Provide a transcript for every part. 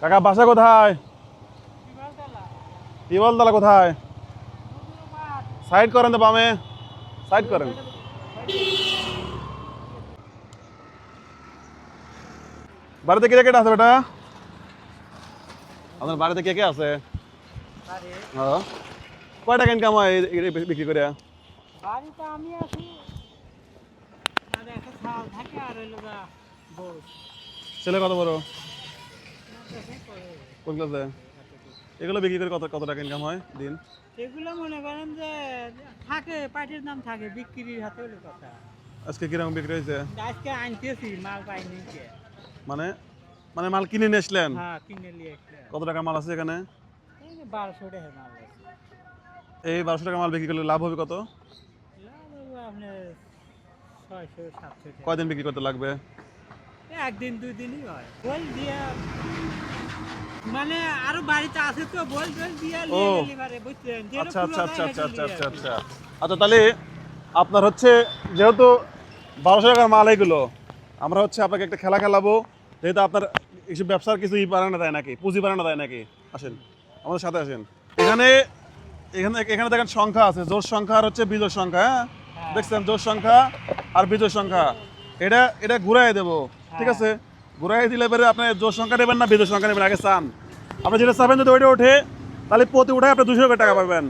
কাকা বাসা কোথায়? তিবলতলা কোথায়? সাইড করেন তো বামে। সাইড করেন। বাড়িতে কে কে আছে বেটা? আপনার বাড়িতে কে কে আছে? হ্যাঁ। কয় টাকা ইনকাম হয় বিক্রি করে? একটা ছাল কত বড়। কোন ক্লাসে এগুলো বিক্রি করে কত কত টাকা ইনকাম হয় দিন? এগুলো মনে করেন যে থাকে পাটির দাম থাকে বিক্রির হাতে হলো কথা। আজকে কীরকম বিক্রি হয়েছে? আজকে আনতেছি মাল পাইনি কে মানে মানে মাল কিনে নিয়ে আসলেন? হ্যাঁ কিনে নিয়ে একটা কত টাকা মাল আছে এখানে? বারোশো টাকা মাল আছে। এই বারোশো টাকা মাল বিক্রি করলে লাভ হবে কত? লাভ হলো আপনার ছয়শো সাতশো কয়দিন বিক্রি করতে লাগবে? একদিন দুই দিনই হয়। বল দিয়া। মানে আরও বাড়িতে আছে তো বল বল দিয়া পারে বুঝছেন আচ্ছা আচ্ছা আচ্ছা আচ্ছা আচ্ছা আচ্ছা আচ্ছা। আচ্ছা তাহলে আপনার হচ্ছে যেহেতু বারোশো টাকার মাল এগুলো আমরা হচ্ছে আপনাকে একটা খেলা খেলাবো। যেহেতু আপনার কিছু ব্যবসার কিছু ই বানানো দেয় নাকি পুঁজি বানানো দেয় নাকি? আসেন আমাদের সাথে আসেন। এখানে এখানে এখানে দেখেন সংখ্যা আছে জোর সংখ্যা আর হচ্ছে বিজোর সংখ্যা হ্যাঁ? দেখছেন জোর সংখ্যা আর বিজোর সংখ্যা। এটা এটা ঘুরাই দেবো। ঠিক আছে? ঘুরাই দিলে পরে আপনি জোর সংখ্যা নেবেন না বিজোর সংখ্যা নেবেন আগে চান। আপনি যেটা চাবেন যদি ওইটা ওঠে তাহলে প্রতি উঠে আপনি দুশো টাকা পাবেন।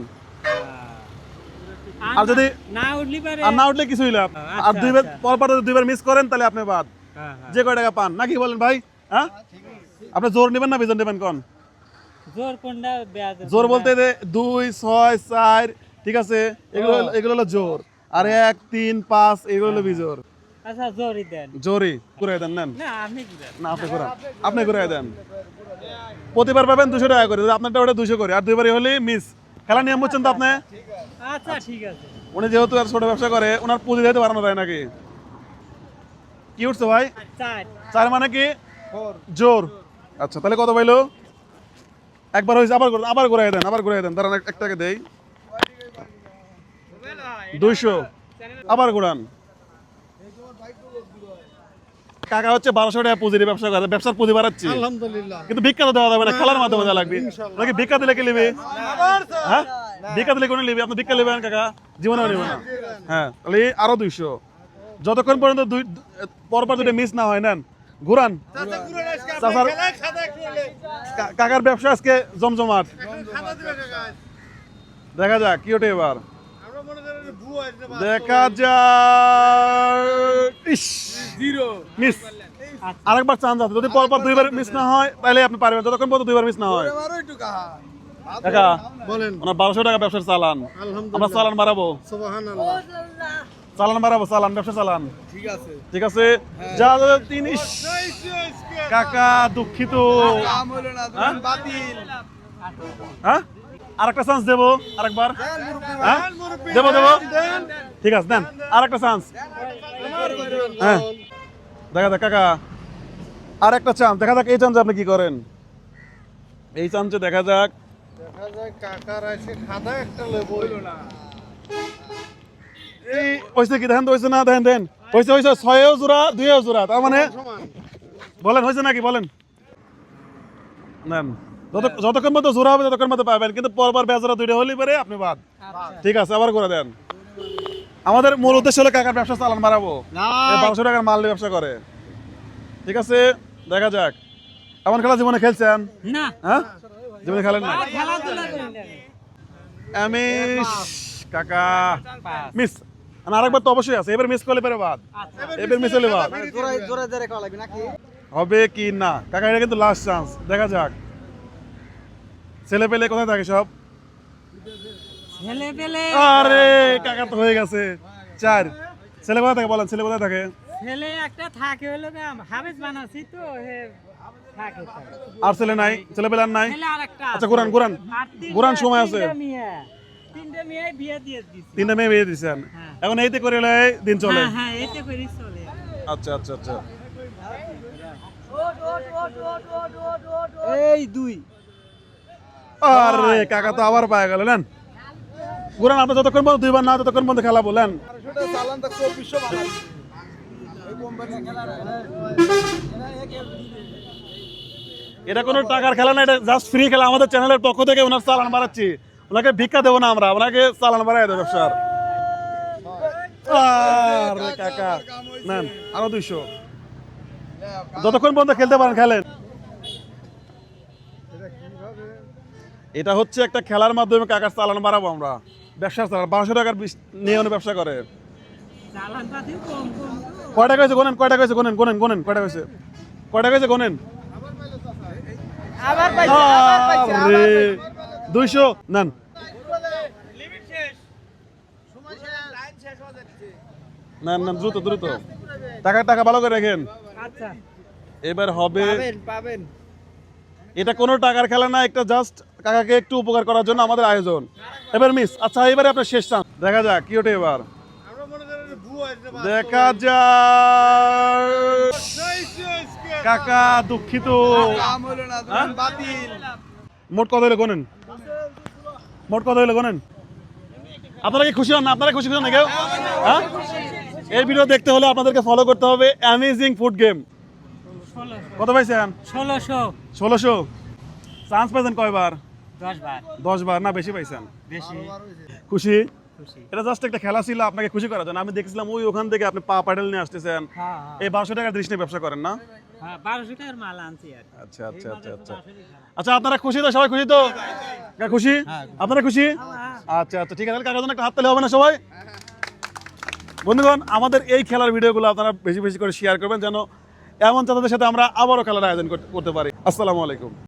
আর আর যদি না উঠলি আর না উঠলে কিছুই লাভ। আচ্ছা, আর দুইবার আচ্ছা। পর পর যদি দুইবার মিস করেন তাহলে আপনি বাদ। হ্যাঁ, হ্যাঁ। যে কয় টাকা পান নাকি বলেন ভাই? হ্যাঁ? আপনি জোর নেবেন না বিজন নেবেন কোন? জোর কোনটা জোর বলতে যে দুই ছয় চার ঠিক আছে? এগুলো এগুলো হলো জোর। আর এক তিন পাঁচ এগুলো হলো বিজোর। আচ্ছা জোরই দেন। জোরই ঘুরাই দেন নেন। না আপনি না আপনি ঘুরান। আপনি ঘুরাই দেন। প্রতিবার পাবেন দুশো টাকা করে যদি আপনারটা ওটা দুশো করে আর দুইবারই হলে মিস খেলা নিয়ম বুঝছেন তো আপনি? আচ্ছা ঠিক আছে। উনি যেহেতু আর ছোট ব্যবসা করে ওনার পুঁজি যেহেতু বাড়ানো যায় নাকি? কি উঠছে ভাই? চার। মানে কি? জোর। আচ্ছা তাহলে কত পাইলো? একবার হয়েছে আবার আবার ঘুরাই দেন আবার ঘুরাই দেন। দাঁড়ান এক- একটাকে দেই। দুইশো। আবার ঘুরান। কাকা হচ্ছে বারোশো টাকা পুঁজির ব্যবসা করে ব্যবসার পুঁজি বাড়াচ্ছি। আলহামদুলিল্লাহ। কিন্তু ভিক্ষা তো দেওয়া যাবে না খেলার মাধ্যমে দেওয়া লাগবে। নাকি ভিক্ষা দিলে কি নিবি? হ্যাঁ? ভিক্ষা দিলে কোনো নিবি? আপনি ভিক্ষা নেবেন কাকা? জীবনেও নেবেন না। হ্যাঁ তাহলে আরও দুইশো। যতক্ষণ পর্যন্ত দুই পরপর দুটো মিস না হয় নেন। ঘুরান। কাকার ব্যবসা আজকে জমজমাট। দেখা যাক কি ওঠে এবার। দেখা মিস আরেকবার চান্স আছে। যদি পরপর দুইবার মিস না হয় তাহলে আপনি পারবেন। যতক্ষণ পর্যন্ত দুইবার মিস না হয়। কাকা বলেন। ওনার বারোশো টাকা ব্যবসার চালান। আমরা চালান বাড়াবো। চালান বাড়াবো চালান ব্যবসা চালান। ঠিক আছে। ঠিক আছে? যা যা তিনি কাকা দুঃখিত। হ্যাঁ? আরেকটা চান্স দেবো আরেকবার। হ্যাঁ? দেবো দেবো? ঠিক আছে দেন। আরেকটা চান্স হ্যাঁ। দেখা যাক কাকা। আর একটা চান্স দেখা যাক এই চান্সে আপনি কি করেন? এই চান্সে দেখা যাক। দেখা যায় কাকার এসে খাদা একটা লেবু না। এই কি? দেখেন তো হয়েছে না? দেখেন ছয়েও জোড়া দুইও জোড়া। তার মানে বলেন হয়েছে নাকি? বলেন। যতক্ষণ মতো জোড়া হবে ততক্ষণ মতো পাবেন। কিন্তু পরবার বেজরা দুইটা হলেই পারে আপনি বাদ। ঠিক আছে আবার করে দেন। আমাদের মূল উদ্দেশ্য হলো কাকার ব্যবসা চালান বাড়াবো। এই বারোশো টাকার মাল ব্যবসা করে। ঠিক আছে দেখা যাক। এমন খেলা জীবনে খেলছেন? না। হ্যাঁ? জীবনে খেলেন না। আমি কাকা। মিস আর আরেকবার তো অবশ্যই আছে। এবার মিস করলে পরে বাদ। আচ্ছা। এবার মিস হলে বাদ। জোরে জোরে জোরে করা লাগবে নাকি? হবে কি না? কাকা এটা কিন্তু লাস্ট চান্স দেখা যাক। ছেলে পেলে কোথায় থাকে সব? ছেলে পেলে আরে কাকা তো হয়ে গেছে। চার। ছেলে কোথায় থাকে বলেন? ছেলে কোথায় থাকে? ছেলে একটা থাকে হলো হাবেজ বানাচ্ছি তো হে থাকে। আর ছেলে নাই? ছেলে পেলে আর নাই? ছেলে আরেকটা আচ্ছা আর তিনটা- ঘুরান সময় আছে। তিনটা মেয়ে। বিয়ে দিয়ে দিছি। তিনটা মেয়ে বিয়ে হ্যাঁ। এখন এইতে করে দিন চলে। হ্যাঁ হ্যাঁ এতে করি চলে। আচ্ছা আচ্ছা আচ্ছা। এই দুই। আরে কাকা তো আবার পায়ে গেল নেন। ঘুরান আপনি যতক্ষণ পর্যন্ত দুইবার না ততক্ষণ পর্যন্ত খেলা বলেন এটা কোনো টাকার খেলা না এটা জাস্ট ফ্রি খেলা। আমাদের চ্যানেলের পক্ষ থেকে ওনার চালান বাড়াচ্ছি। ওনাকে ভিক্ষা দেবো না আমরা ওনাকে চালান বাড়াই দেবো ব্যবসার। আরে কাকা নেন আরও দুইশো। যতক্ষণ পর্যন্ত খেলতে পারেন খেলেন। এটা হচ্ছে একটা খেলার মাধ্যমে কাকার চালান বাড়াবো আমরা। ব্যবসা চালান বারোশো টাকার নিয়ে ব্যবসা করে। কয়টা কয়েছে গোনেন? কয়টা কয়েছে গোনেন? গোনেন গোনেন কয়টা কয়েছে কয়টা কয়েছে গোনেন? দুইশো নেন। নেন দ্রুত দ্রুত। টাকা টাকা ভালো করে রাখেন। আচ্ছা। এবার হবে পাবেন। এটা কোনো টাকার খেলা না, একটা জাস্ট কাকাকে একটু উপকার করার জন্য আমাদের আয়োজন। এবার মিস আচ্ছা এবারে আপনার শেষ চান দেখা যাক, কি ওঠে এবার। দেখা যাক। কাকা দুঃখিত। হ্যাঁ? মোট কত হলো গোনেন? মোট কত হলো গোনেন? আপনারা কি খুশি হন না? আপনারা খুশি হন না কেউ? হ্যাঁ? এই ভিডিও দেখতে হলে আপনাদেরকে ফলো করতে হবে অ্যামেজিং ফুড গেম কত পাইছেন? ষোলোশো। ষোলোশো। চান্স পাইছেন কয়বার? দশ বার না বেশি পাইছেন? বেশি। খুশি? এটা জাস্ট একটা খেলা ছিল আপনাকে খুশি করার জন্য। আমি দেখছিলাম ওই ওখান থেকে আপনি পা প্যাডেল নিয়ে আসতেছেন। হ্যাঁ হ্যাঁ। এই বারোশো টাকার দৃষ্টি ব্যবসা করেন না? হ্যাঁ। আচ্ছা আচ্ছা আচ্ছা আচ্ছা। আচ্ছা আপনারা খুশি তো? সবাই খুশি তো? খুশি? আপনারা খুশি? আচ্ছা আচ্ছা ঠিক আছে। তাহলে কাকার জন্য একটা হাত তালে হবে না সবাই? বন্ধুগণ আমাদের এই খেলার ভিডিওগুলো আপনারা বেশি বেশি করে শেয়ার করবেন যেন এমন চাঁদাদের সাথে আমরা আবারও খেলার আয়োজন করতে- করতে পারি। আসসালামু আলাইকুম।